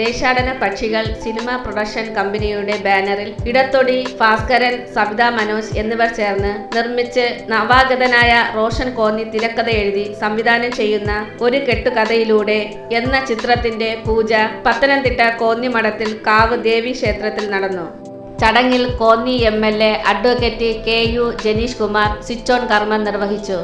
ദേശാടന പക്ഷികൾ cinema production കമ്പനിയുടെ ബാനറിൽ ഇടത്തൊടി ഭാസ്കരൻ സബിത മനോജ് എന്നിവർ ചേർന്ന് നിർമ്മിച്ച് നവാഗതനായ റോഷൻ കോന്നി തിരക്കഥ എഴുതി സംവിധാനം ചെയ്യുന്ന ഒരു കെട്ടുകഥയിലൂടെ എന്ന ചിത്രത്തിന്റെ പൂജ പത്തനംതിട്ട കോന്നിമഠത്തിൽ കാവ് ദേവി ക്ഷേത്രത്തിൽ നടന്നു. ചടങ്ങിൽ Konni M L A advocate K U Janeesh Kumar switch on കർമ്മം നിർവഹിച്ചു.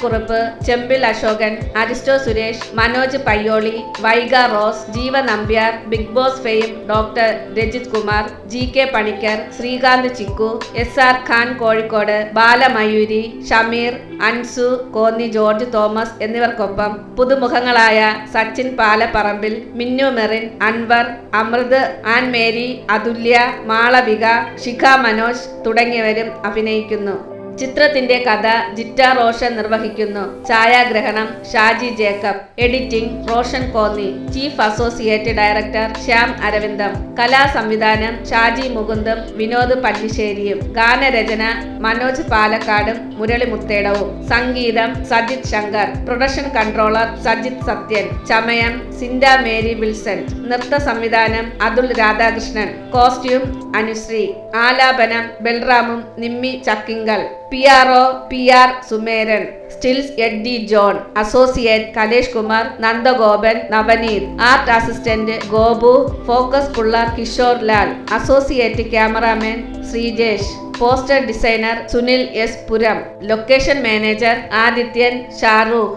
Neena Kurup Chembil Ashokan Aristo Suresh Manoj Payyoli Vaiga Rose Jeeva Nambiar Bigg Boss fame doctor Rajith Kumar G K Panicker Sreekanth Chikku S R Khan Kozhikode Balamayuri Shameer Ansu Konni George Thomas എന്നിവർക്കൊപ്പം പുതുമുഖങ്ങളായ Sachin Palaparambil Minnu Merin Anwar Amrith an Mary Athulya Malavika Shikha Manoj തുടങ്ങിയവരും അഭിനയിക്കുന്നു. ചിത്രത്തിന്റെ കഥ ജിറ്റ റോഷൻ നിർവഹിക്കുന്നു. ഛായാഗ്രഹണം Shaji Jacob. Editing Roshan Konni. Chief associate director Shyam Aravindam. കലാ സംവിധാനം ഷാജി മുകുന്ദും വിനോദ് പല്ലിശ്ശേരിയും ഗാനരചന മനോജ് പാലക്കാടും മുരളി മുത്തേടവും സംഗീതം Sajith Shankar. Production controller Sajith Sathyan. ചമയം സിൻഡ മേരി വിൽസൺ. നൃത്ത സംവിധാനം അതുൽ രാധാകൃഷ്ണൻ. കോസ്റ്റ്യൂം അനുശ്രീ. ആലാപനം ബൽറാമും Nimmi Chakkingal P R O P R Sumeran stills Eddy John associate Kalesh Kumar Nandagopan Navaneeth art assistant Gopu focus puller Kishore Lal associate cameraman Sreejesh poster designer Sunil S. പുരം location manager Adithyan Shahrukh.